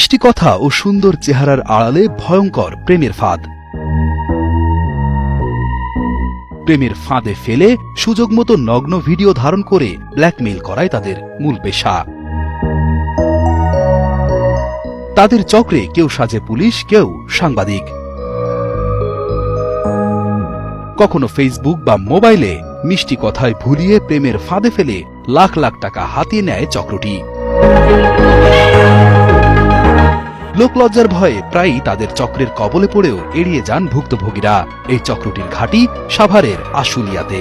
মিষ্টি কথা ও সুন্দর চেহারার আড়ালে ভয়ঙ্কর প্রেমের ফাঁদ। প্রেমের ফাঁদে ফেলে সুযোগ মতো নগ্ন ভিডিও ধারণ করে ব্ল্যাকমেইল করায় তাদের মূল পেশা। তাদের চক্রে কেউ সাজে পুলিশ, কেউ সাংবাদিক। কখনো ফেসবুক বা মোবাইলে মিষ্টি কথায় ভুলিয়ে প্রেমের ফাঁদে ফেলে লাখ লাখ টাকা হাতিয়ে নেয় চক্রটি। লোকলজ্জার ভয়ে প্রায়ই তাদের চক্রের কবলে পড়েও এড়িয়ে যান ভুক্তভোগীরা। এই চক্রটির ঘাঁটি সাভারের আশুলিয়াতে।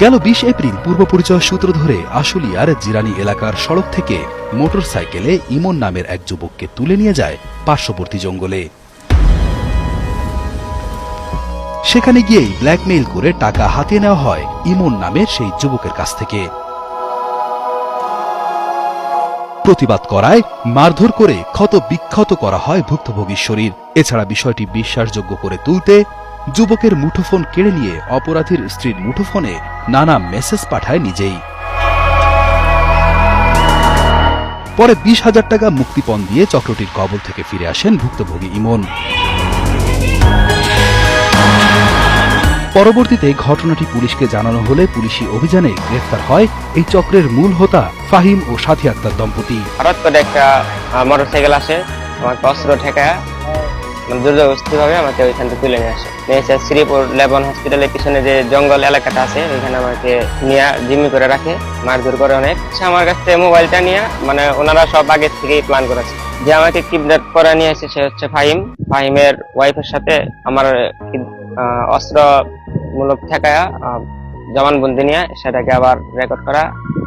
গেল বিশ এপ্রিল পূর্ব পরিচয় সূত্র ধরে আশুলিয়ার জিরানি এলাকার সড়ক থেকে মোটরসাইকেলে ইমন নামের এক যুবককে তুলে নিয়ে যায় পার্শ্ববর্তী জঙ্গলে। সেখানে গিয়েই ব্ল্যাকমেইল করে টাকা হাতে নেওয়া হয় ইমন নামের সেই যুবকের কাছ থেকে। প্রতিবাদ করায় মারধর করে ক্ষত বিক্ষত করা হয় ভুক্তভোগীর শরীর। এছাড়া বিষয়টি বিশ্বাসযোগ্য করে তুলতে যুবকের মুঠোফোন কেড়ে নিয়ে অপরাধীর স্ত্রীর মুঠোফোনে নানা মেসেজ পাঠায় নিজেই। পরে বিশ হাজার টাকা মুক্তিপণ দিয়ে চক্রটির কবল থেকে ফিরে আসেন ভুক্তভোগী ইমন। পরবর্তীতে ঘটনাটি পুলিশকে জানানো হলে পুলিশি অভিযানে গ্রেফতার হয় এই চক্রের মূল হোতা ফাহিম ও সাথী আক্তার দম্পতি। হঠাৎ করে একটা মোটর সাইকেল আসে অস্ত্র ঠেকায় মানে আমাকে ওইখান থেকে তুলে নিয়ে আসে। নিয়ে এসে শ্রীপুর লেবন হসপিটালের পিছনে যে জঙ্গল এলাকাটা আছে, ওইখানে আমাকে নিয়ে জিম্মি করে রাখে, মারধর করে অনেক। সে আমার কাছ থেকে মোবাইলটা নিয়ে মানে ওনারা সব আগে থেকেই প্ল্যান করেছে। যে আমাকে কিডন্যাপ করে নিয়ে এসে সে হচ্ছে ফাহিম। ফাহিমের ওয়াইফের সাথে আমার অস্ত্র মূলক ঠেকায়া জবানবন্দি নিয়ে সেটাকে আবার রেকর্ড করা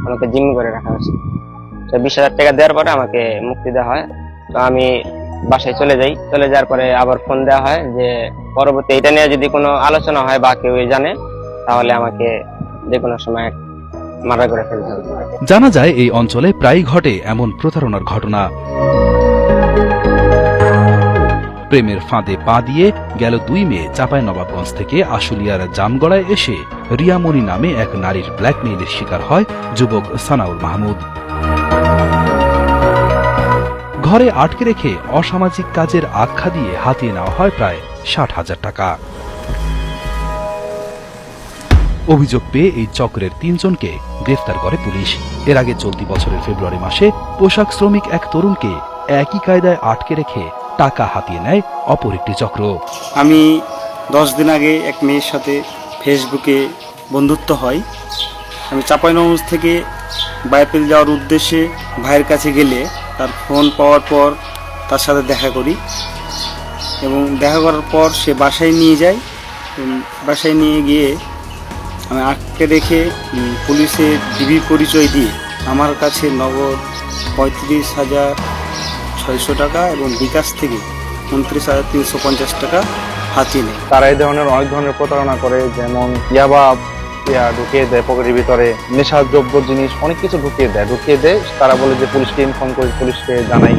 আমাকে জিম্মি করে রাখা হয়েছে। তো বিশ হাজার টাকা দেওয়ার পরে আমাকে মুক্তি দেওয়া হয়। তো আমি বাসায় চলে যাই। চলে যাওয়ার পরে আবার ফোন দেওয়া হয় যে, পরবর্তী এটা নিয়ে যদি কোনো আলোচনা হয় বা কেউ জানে, তাহলে আমাকে যে কোনো সময় মারা করে ফেলতে হবে। জানা যায় এই অঞ্চলে প্রায়ই ঘটে এমন প্রতারণার ঘটনা। প্রেমের ফাঁদে পা দিয়ে গেল দুই মেয়ে চাপাই নবাবগঞ্জ থেকে আশুলিয়ার জামগড়ায় এসে রিয়ামণি নামে এক নারীর ব্ল্যাকমেইলের শিকার হয় যুবক সানাউল মাহমুদ। ঘরে আটকে রেখে অসামাজিক কাজের আখ্যা দিয়ে হাতিয়ে নেওয়া হয় প্রায় ষাট হাজার টাকা। অভিযোগ পেয়ে এই চক্রের তিনজনকে গ্রেফতার করে পুলিশ। এর আগে চলতি বছরের ফেব্রুয়ারি মাসে পোশাক শ্রমিক এক তরুণকে একই কায়দায় আটকে রেখে টাকা হাতিয়ে নেয় অপর একটি চক্র। আমি দশ দিন আগে এক মেয়ের সাথে ফেসবুকে বন্ধুত্ব হয়। আমি চাঁপাইনগর থেকে বাইপেল যাওয়ার উদ্দেশ্যে ভাইয়ের কাছে গেলে তার ফোন পাওয়ার পর তার সাথে দেখা করি এবং দেখা করার পর সে বাসায় নিয়ে যায়। বাসায় নিয়ে গিয়ে আমি আটকে রেখে উম, পুলিশের ডিবি পরিচয় দিয়ে আমার কাছে নগদ পঁয়ত্রিশ হাজার ছয়শো টাকা এবং বিকাশ থেকে উনত্রিশ হাজার তিনশো পঞ্চাশ টাকা হাতিয়ে নেয়। তারা এই ধরনের অনেক ধরনের প্রতারণা করে যেমন ইয়াবা ইয়া ঢুকিয়ে দেয় পকেটের ভিতরে নেশা দ্রব্য জিনিস অনেক কিছু ঢুকিয়ে দেয়। ঢুকিয়ে দেয় তারা বলে যে পুলিশকে ইনফর্ম করি পুলিশকে জানাই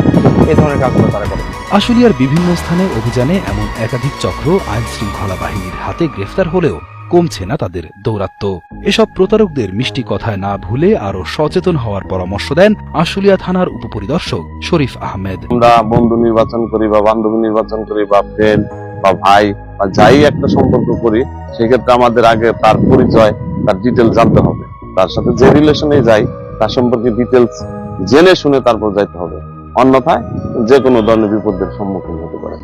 এই ধরনের কাজগুলো তারা করে। আশুলিয়ার বিভিন্ন স্থানে অভিযানে এমন একাধিক চক্র আইন শৃঙ্খলা বাহিনীর হাতে গ্রেফতার হলেও কমছে না তাদের দৌরাত্ম্য এসব প্রতারকদের মিষ্টি কথায় না ভুলে আরও সচেতন হওয়ার পরামর্শ দেন আশুলিয়া থানার উপপরিদর্শক শরীফ আহমেদ। আমরা বন্ধু নির্বাচন করি বা বান্ধবী নির্বাচন করি, বা ফ্রেন্ড বা ভাই বা যাই একটা সম্পর্ক করি, সেক্ষেত্রে আমাদের আগে তার পরিচয়, তার ডিটেল জানতে হবে। তার সাথে যে রিলেশনে যাই, তার সম্পর্কে ডিটেলস জেনে শুনে তারপর যাইতে হবে। অন্যথায় যে কোনো ধরনের বিপদের সম্মুখীন